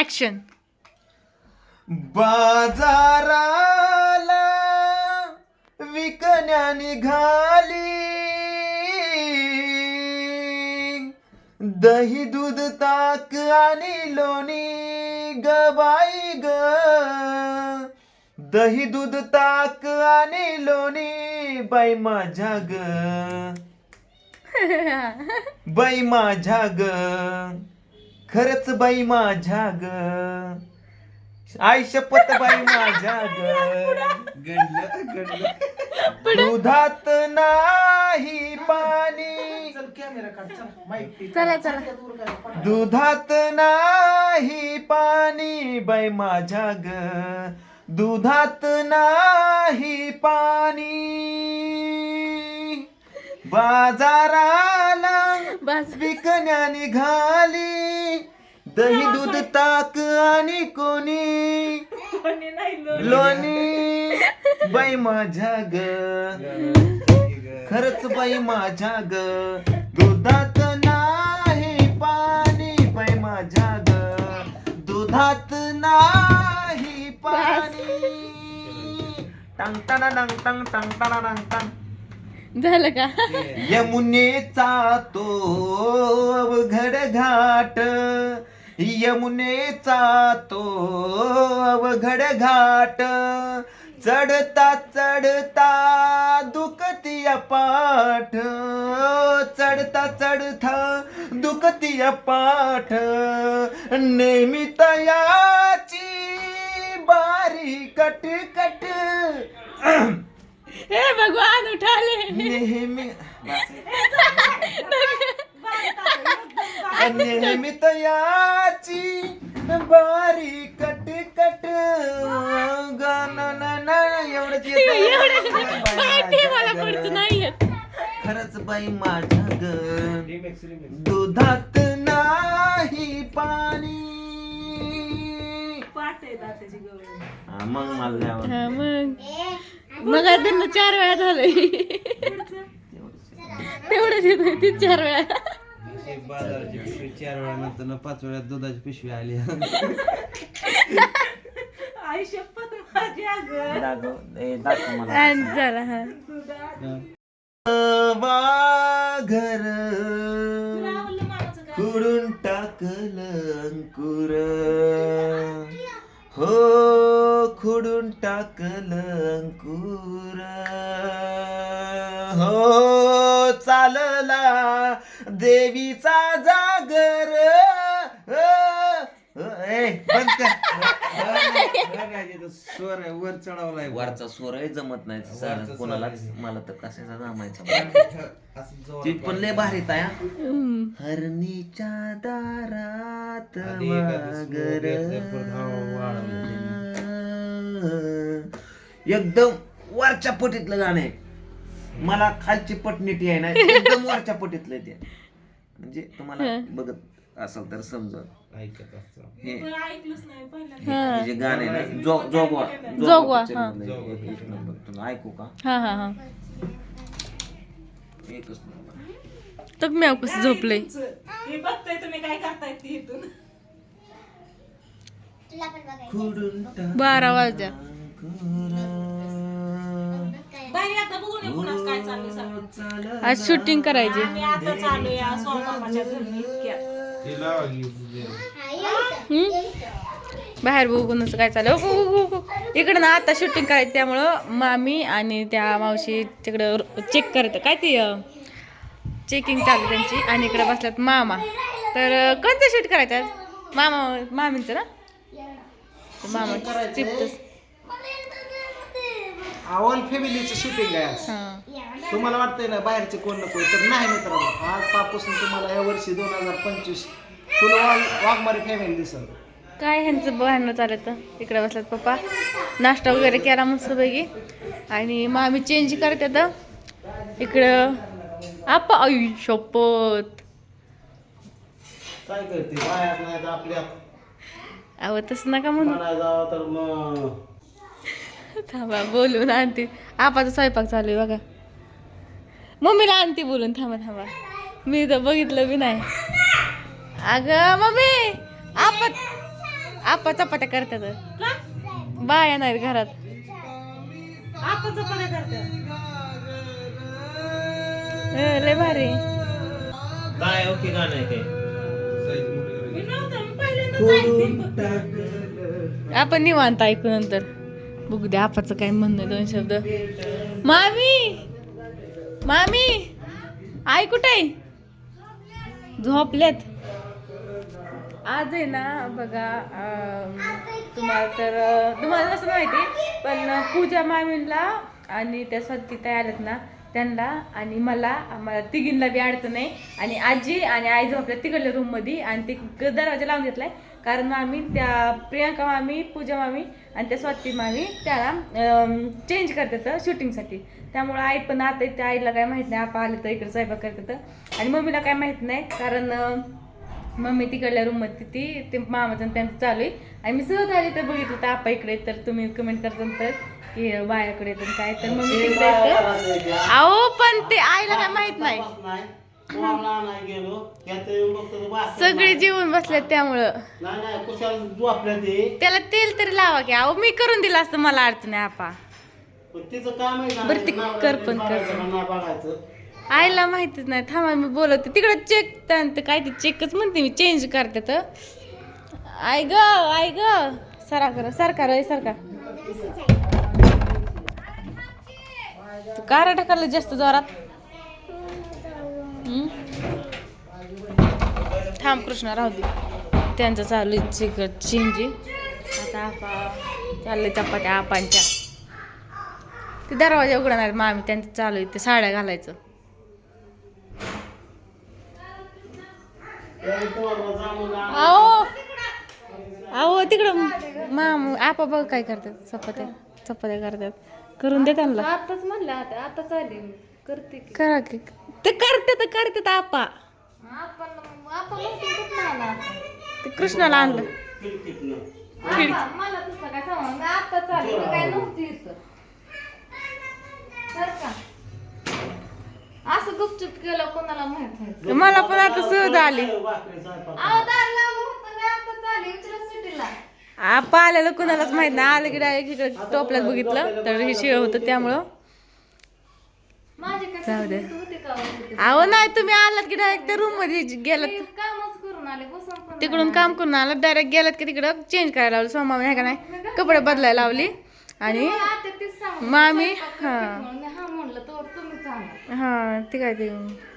Action बाजाराला विकण्या निघाली दही दूध ताक आणि लोणी. गबाई ग. दही दूध ताक आणि लोणी. बाई माझ्या ग. बाई माझ्या ग. खरंच बाई माझ्या ग. आई शपथ बाई माझ्या ग. दुधात नाही पाणी. चला चला दुधात नाही पाणी बाई माझ्या ग. दुधात नाही पाणी. विकण्या निघाली दही दूध ताक आणि कोणी. लोणी. बाई माझ्या ग. खरंच बाई माझ्या ग. दुधात नाही पाणी बाई माझ्या ग. दुधात नाही पाणी. टंग टंग टंग टंग टंग टंग. झालं का? यमुनेचा तो अवघड घाट यमुनेचा तो अवघड घाट चढता चढता दुखती पाठ चढता चढता दुखती पाठ नेहमी तयाची बारी कट कट हे भगवान उठाले. नेहमी नेहमी तयाची बारी कट कट एवढंच. ते मला पुढचं नाही येत. खरंच बाई माझ्या ग दुधात नाही पाणी. हा, मग मला मग. मग त्यांना चार वेळा झालंय. तेवढंच येत ती चार वेळा. बाजाराची पिशवी चार वेळा नंतर पाच वेळा दुधाची पिशवी आली. आणि झाला हा वाघर खुडून टाकलं अंकुर. हो. खुडून टाकलं अंकुर. हो चालला देवीचा जागर. ए, बंद कर. स्वर आहे वर चढवलाय वरचा स्वर आहे जमत नाही वरचा सर. स्वर आहे. मला तर कशाचा जमायचा असं जोरात ती पण लय भारी ताया. हरणीच्या दारात आणि एखादं स्वर एकदम वरच्या पटीतलं गाणं आहे. मला खालची पट नीट आहे ना एकदम वरच्या पटीतलं आहे ते. म्हणजे तुम्हाला बघत असेल तर समजत ऐकत असतो. हे. जे गाणं आहे ना जो जोगवा. जोगवा, picture हा. मधलं एक- एक नंबर. तुम्ही ऐकू का? हा हा हा. एकच नंबर तर मी कसं झोपलंय मी बघतोय तुम्ही काय करताय ती इथून. बारा वाजल्या बाई आता बघून ये कुणाच काय चाललंय सगळं आज शूटिंग करायची. आम्ही आता चालू या सोमामाच्या घरी इतक्या हम्म? बाहेर बघूनच काय चालू इकडं ना आता शूटिंग करायचं त्यामुळं मामी आणि त्या मावशी तिकडं चेक करत काय ते चेकिंग चालू त्यांची. आणि इकडे बसल्यात मामा. तर अं, कोणतं शूट करायचं आज? मामा मामींचं ना? मामा ऑल फॅमिलीचं शूटिंग आहे आज. तुम्हाला वाटतंय ना बाहेरचे कोण नको तर नाही मित्रांनो आज पासून तुम्हाला या वर्षी दोन हजार पंचवीस फुल वाघमारी फॅमिली दिसल. काय ह्यांचं भांडणं चालत? इकडे बसल्यात पप्पा. नाश्ता वगैरे केला मस्तपैकी आणि मामी चेंज करतात इकडं आपा आई शपथ. काय करते? बाहेर नाही आपल्या अहो तसं नका म्हणू. म्हणायला जावं तर मग. थांबा बोलून आणते. आपाचा स्वयंपाक चालू आहे बघा. मम्मीला आणते बोलून थांबा थांबा. मी तर बघितलं बी नाही. अगं मम्मी! आपा आपा चपात्या करतात. का बाया नाहीत घरात. लय भारी. काय ओके गाणं आहे काय? आपण निवांत ऐकू नंतर. बघू द्या आपाचं काय म्हणणं दोन शब्द. मामी! मामी! आई कुठे झोपलेत. आज आहे ना बघा तुम्हाला तर तुम्हाला नसं माहिती पण पूजा मामींला आणि त्या स्वतः ताई आल्यात ना त्यांना आणि मला आम्हाला तिघींना बी अडचण आहे आणि आजी आणि आई झोपल्या तिकडल्या रूममध्ये आणि ते दरवाजा लावून घेतलाय. कारण मग आम्ही त्या प्रियांका मामी पूजा मामी आणि त्या स्वाती मामी त्याला चेंज करतात शूटिंगसाठी त्यामुळं आई पण आता त्या आईला काय माहीत नाही. आपण आले तर इकडे स्वयंपाक करतात. आणि मम्मीला काय माहीत नाही. कारण अं, मम्मी तिकडल्या रूममध्ये ती ते मामाचं आणि त्यांचं चालू आहे. आणि मी सहज आले तर बघितलं तर आपा इकडे तर तुम्ही कमेंट करता तर की बायाकडे तर काय तर मम्मी तिकडे येतं. अहो पण ते आईला काय माहीत नाही. सगळे जेवून बसल्यात त्यामुळं. त्याला तेल तरी लावा की अहो मी करून दिलं असतं मला अडचण आहे आपा. पण तिचं काम आहे ना, बरं ती कर पण कर. आईला माहितीच नाही. थांबा मी बोलवते. तिकडं चेक ते काय ते चेकच म्हणते मी. चेंज करते तर. आय ग आय ग. सरा कर सरकार आहे सरकार तू कार ढकललं जास्त जोरात? थांब कृष्णा राहू दे. त्यांचं चालू आहे चिकट चिंजी आता आपा चाललंय चपात्या आपांच्या ते दरवाजा उघडणार मामी. त्यांचं चालू आहे ते साड्या घालायचं. अहो. अहो तिकडं माम आपा बघ काय करतात चपात्या चपात्या करतात. करून दे त्यांना. आताच म्हणलं आता आताच आले मी. करते की. करा की. ते करते तर करते तर आपा. आपण आपण नव्हती कुठं आला ते कृष्णाला आणलं. आता मला तसं काय सांग आताच आले मी काय नव्हती गुपचूप केलं कोणाला माहीत मला पण आता सहज आली. अहो दार लागलं होतं मी आताच आले विचारा सुटीला आपा आलेलं कुणालाच माहीत नाही. आलं की डायरेक्ट इकडे टोपल्यात बघितलं. तर हे शिळ होतं त्यामुळं. माझे जाऊ दे. होते का अहो नाही तुम्ही आलात की डायरेक्ट त्या रूममध्ये गेलात. मी कामच करून आले बसून पण तिकडून काम करून आलात. डायरेक्ट गेलात की तिकडं चेंज करायला लावलं. सोमा नाही का नाही? कपडे बदलायला लावली. आणि मला आता तेच सांग मामी हा. हा म्हणलं तर तुम्ही सांगा हां ते काय ते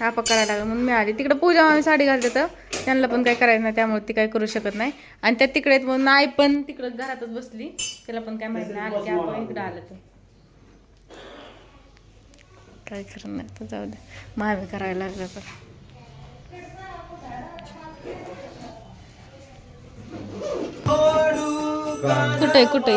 आपा करायला लागलं म्हणून मी आली तिकडं पूजा मामी साडी घालते तर त्यांना पण काय करायचं नाही त्यामुळे ती काय करू शकत नाही. आणि त्या तिकडे आहेत म्हणून आई पण तिकडं घरातच बसली. त्याला पण काय माहिती नाही आलं की आपण इकडं आलं तर. काय करणार नाही तर जाऊ दे. मामी करायला लागलं तर. कुठे कुठे